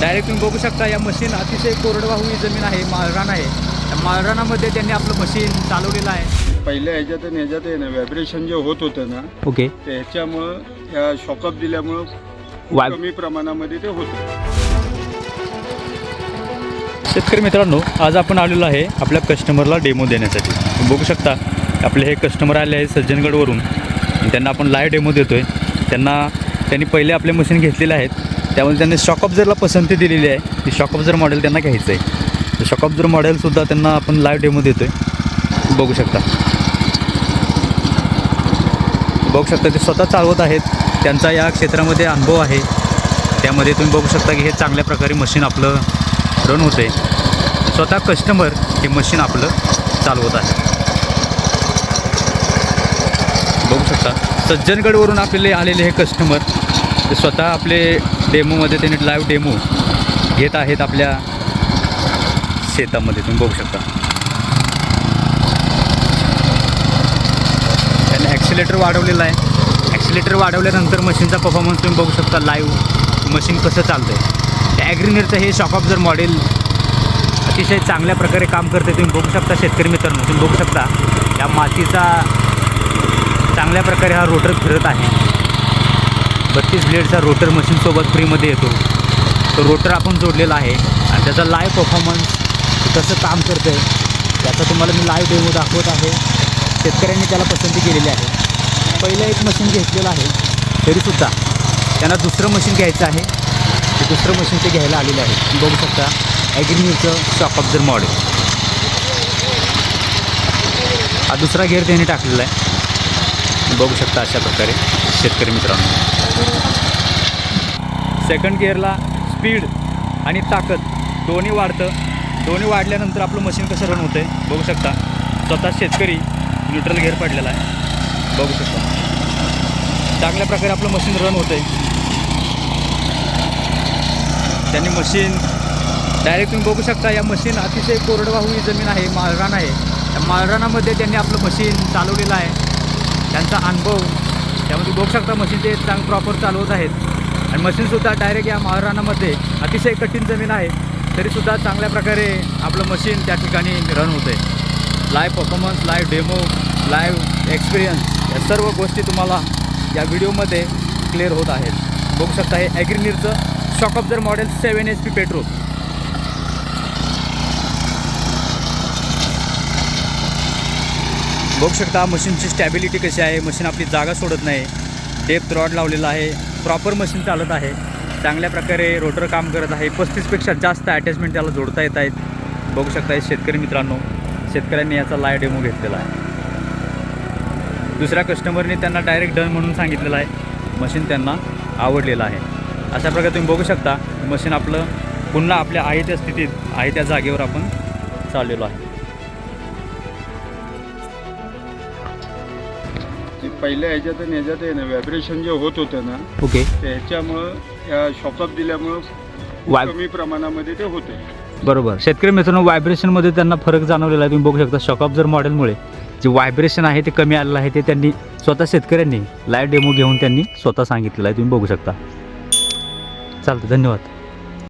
Direct तुम्ही बघू शकता या मशीन अतिशय कोरडवाहू ही जमीन आहे माळरान आहे. त्या माळरानामध्ये त्यांनी आपलं मशीन चालवलेलं आहे. पहिल्या ह्याच्यात आणि ह्याच्यात आहे ना व्हायब्रेशन जे होत होतं ना ओके ते ह्याच्यामुळं ह्या शॉकअप दिल्यामुळं वाय कमी प्रमाणामध्ये ते होतं शेतकरी मित्रांनो आज आपण आलेलो आहे आपल्या कस्टमरला डेमो देण्यासाठी. तुम्ही बघू शकता आपले हे कस्टमर आले आहे सज्जनगडवरून. आणि त्यांना आपण लाईव्ह डेमो देतो आहे त्यांना त्यांनी पहिले आपले मशीन घेतलेले आहेत. त्यामुळे त्यांनी शॉकऑब्झरला पसंती दिलेली आहे. की शॉकऑब्झर मॉडेल त्यांना घ्यायचं आहे तर शॉकऑब्झर मॉडेलसुद्धा त्यांना आपण लाईव्ह डेमो देतो आहे बघू शकता. बघू शकता ते स्वतः चालवत आहेत. त्यांचा या क्षेत्रामध्ये अनुभव आहे. त्यामध्ये तुम्ही बघू शकता की हे चांगल्या प्रकारे मशीन आपलं रन होते स्वतः कस्टमर हे मशीन आपलं चालवत आहे. बघू शकता. सज्जनगडवरून आपले आलेले हे कस्टमर ते स्वतः आपले डेमोमध्ये त्यांनी लाईव्ह डेमो घेत आहेत आपल्या शेतामध्ये तुम्ही बघू शकता. त्यांनी ॲक्सिलेटर वाढवलेलं आहे. ॲक्सिलेटर वाढवल्यानंतर मशीनचा परफॉर्मन्स तुम्ही बघू शकता लाईव्ह मशीन कसं चालतं आहे त्या ॲग्रिनेरचं हे जर मॉडेल अतिशय चांगल्या प्रकारे काम करते तुम्ही बघू शकता शेतकरी मित्रांनो. तुम्ही बघू शकता. या मातीचा चांगल्या प्रकारे हा रोटर फिरत आहे. बत्तीस ब्लेडचा रोटर मशीनसोबत फ्रीमध्ये येतो. तो रोटर आपण जोडलेला आहे आणि त्याचा लाईव्ह परफॉर्मन्स कसं काम करतं आहे त्याचा तुम्हाला मी लाईव्ह डेमो दाखवत आहे. शेतकऱ्यांनी त्याला पसंती केलेली आहे. पहिलं एक मशीन घेतलेलं आहे तरीसुद्धा त्यांना दुसरं मशीन घ्यायचं आहे. ते दुसरं मशीन ते घ्यायला आलेलं आहे. तुम्ही बघू शकता ॲग्रिन्यूचं ऑफ ऑब्झर मॉडेल हा दुसरा गेअर त्यांनी टाकलेला आहे. बघू शकता अशा प्रकारे शेतकरी मित्रांनो. सेकंड गिअरला स्पीड आणि ताकद दोन्ही वाढतं. दोन्ही वाढल्यानंतर आपलं मशीन कसं रन होतं आहे बघू शकता. स्वतः शेतकरी न्यूट्रल गिअर पडलेला आहे. बघू शकता. चांगल्या प्रकारे आपलं मशीन रन होतं आहे त्यांनी मशीन डायरेक्ट तुम्ही बघू शकता या मशीन अतिशय कोरडवाहू ही जमीन आहे माळरान आहे. त्या माळरानामध्ये त्यांनी आपलं मशीन चालवलेलं आहे. त्यांचा अनुभव त्यामध्ये बघू शकता मशीन ते चांग प्रॉपर चालवत आहेत. आणि मशीनसुद्धा डायरेक्ट या माळरानामध्ये अतिशय कठीण जमीन आहे. तरीसुद्धा चांगल्या प्रकारे आपलं मशीन त्या ठिकाणी रन होते live performance live demo live experience या सर्व गोष्टी तुम्हाला या व्हिडिओमध्ये क्लिअर होत आहेत. बघू शकता हे ॲग्रिनिरचं शॉकअप जर model seven H P petrol बघू शकता मशीनची स्टॅबिलिटी कशी आहे? मशीन आपली जागा सोडत नाही. डेप्थ रॉड लावलेला आहे. प्रॉपर मशीन चालत आहे. चांगल्या प्रकारे रोटर काम करत आहे. पस्तीसपेक्षा जास्त अटॅचमेंट त्याला जोडता येत आहेत. बघू शकता शेतकरी मित्रांनो शेतकऱ्यांनी याचा लाय डेमो घेतलेला आहे. दुसऱ्या कस्टमरने त्यांना डायरेक्ट डन म्हणून सांगितलेलं आहे. मशीन त्यांना आवडलेलं आहे. अशा प्रकारे तुम्ही बघू शकता मशीन आपलं पुन्हा आपल्या आहे त्या स्थितीत आहे त्या जागेवर आपण चाललेलो आहे. पहिल्या ह्याच्यात आणि ह्याच्यात आहे ना व्हायब्रेशन जे होत होतं ना ओके ते ह्याच्यामुळं ह्या शॉकअप दिल्यामुळं वाय कमी प्रमाणामध्ये ते होते. बरोबर. शेतकरी मित्रांनो व्हायब्रेशनमध्ये त्यांना फरक जाणवलेला आहे. तुम्ही बघू शकता शॉकअब्झर मॉडेलमुळे जे व्हायब्रेशन आहे ते कमी आलेलं आहे ते त्यांनी स्वतः शेतकऱ्यांनी लाईव्ह डेमो घेऊन त्यांनी स्वतः सांगितलेलं आहे. तुम्ही बघू शकता. चालतं धन्यवाद.